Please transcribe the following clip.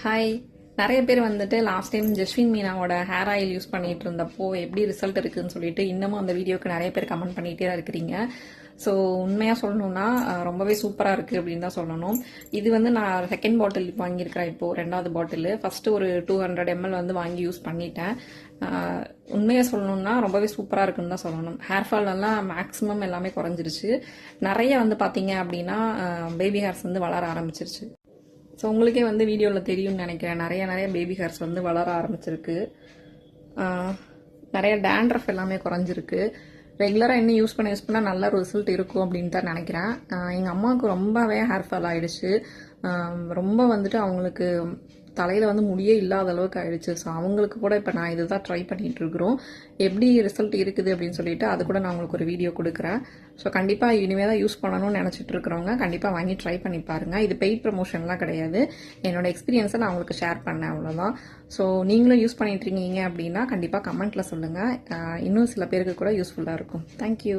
Hi நிறைய பேர் வந்துட்டு லாஸ்ட் டைம் ஜஸ்வின் மீனாவோட ஹேர் ஆயில் யூஸ் பண்ணிட்டு இருந்தப்போ எப்படி ரிசல்ட் இருக்குதுன்னு சொல்லிட்டு இன்னமும் அந்த வீடியோக்கு நிறைய பேர் கமெண்ட் பண்ணிகிட்டே தான் இருக்கிறீங்க. ஸோ உண்மையாக சொல்லணும்னா ரொம்பவே சூப்பராக இருக்குது அப்படின்னு தான் சொல்லணும். இது வந்து நான் செகண்ட் பாட்டில் வாங்கியிருக்கிறேன் இப்போது ரெண்டாவது பாட்டில் ஃபஸ்ட்டு ஒரு டூ ஹண்ட்ரட் எம்எல் வந்து வாங்கி யூஸ் பண்ணிட்டேன். உண்மையாக சொல்லணும்னா ரொம்பவே சூப்பராக இருக்குன்னு தான் சொல்லணும். ஹேர் ஃபால் எல்லாம் மேக்ஸிமம் எல்லாமே குறைஞ்சிருச்சு. நிறைய வந்து பார்த்தீங்க அப்படின்னா பேபி ஹேர்ஸ் வந்து வளர ஆரம்பிச்சிருச்சு. ஸோ உங்களுக்கே வந்து வீடியோவில் தெரியும்னு நினைக்கிறேன். நிறைய நிறைய பேபி ஹேர்ஸ் வந்து வளர ஆரம்பிச்சிருக்கு. நிறைய டேண்ட்ரஃப் எல்லாமே குறைஞ்சிருக்கு. ரெகுலராக இன்னும் யூஸ் பண்ண யூஸ் பண்ணால் நல்ல ரிசல்ட் இருக்கும் அப்படின்னு தான் நினைக்கிறேன். எங்கள் அம்மாவுக்கு ரொம்பவே ஹேர் ஃபால் ஆகிடுச்சு ரொம்ப வந்துட்டு அவங்களுக்கு தலையில் வந்து முடியே இல்லாத அளவுக்கு ஆயிடுச்சு. ஸோ அவங்களுக்கு கூட இப்போ நான் இதுதான் ட்ரை பண்ணிகிட்ருக்குறோம் இருக்கிறோம். எப்படி ரிசல்ட் இருக்குது அப்படின்னு சொல்லிட்டு அது கூட நான் உங்களுக்கு ஒரு வீடியோ கொடுக்குறேன். ஸோ கண்டிப்பாக இனிமேல் தான் யூஸ் பண்ணணும்னு நினச்சிட்டு இருக்கிறவங்க கண்டிப்பாக வாங்கி ட்ரை பண்ணி பாருங்கள் இது பெய்ட் ப்ரமோஷன்லாம் கிடையாது. என்னோடய எக்ஸ்பீரியன்ஸை நான் உங்களுக்கு ஷேர் பண்ணேன் அவ்வளோதான் ஸோ நீங்களும் யூஸ் பண்ணிட்டு இருக்கீங்க அப்படின்னா கண்டிப்பாக கமெண்ட்டில் சொல்லுங்கள் இன்னும் சில பேருக்கு கூட யூஸ்ஃபுல்லாக இருக்கும். தேங்க்யூ